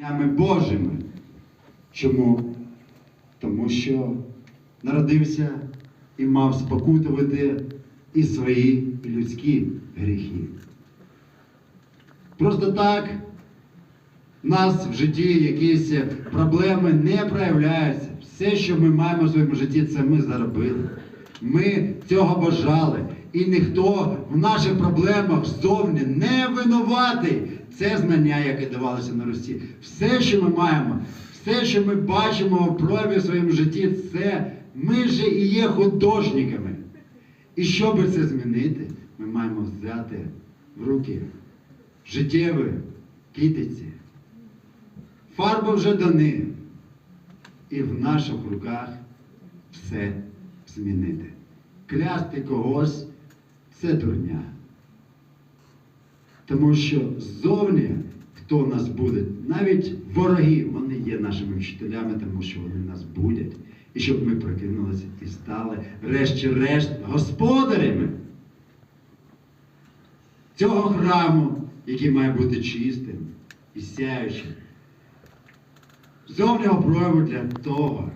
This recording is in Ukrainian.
Днями Божими. Чому? Тому що народився і мав спокутувати і свої, людські гріхи. Просто так в нас в житті якісь проблеми не проявляються. Все, що ми маємо в своєму житті, це ми заробили. Ми цього бажали. І ніхто в наших проблемах ззовні не винуватий. Це знання, яке давалося на Русі. Все, що ми маємо, все, що ми бачимо в прояві в своєму житті, це ми же і є художниками. І щоб це змінити, ми маємо взяти в руки життєві китиці. Фарби вже дані. І в наших руках все змінити. Клясти когось це дурня. Тому що ззовні, хто нас буде, навіть вороги, вони є нашими вчителями, тому що вони нас будять. І щоб ми прокинулися і стали, решті-решт, господарями цього храму, який має бути чистим і сяючим. Зовнього прояву для того,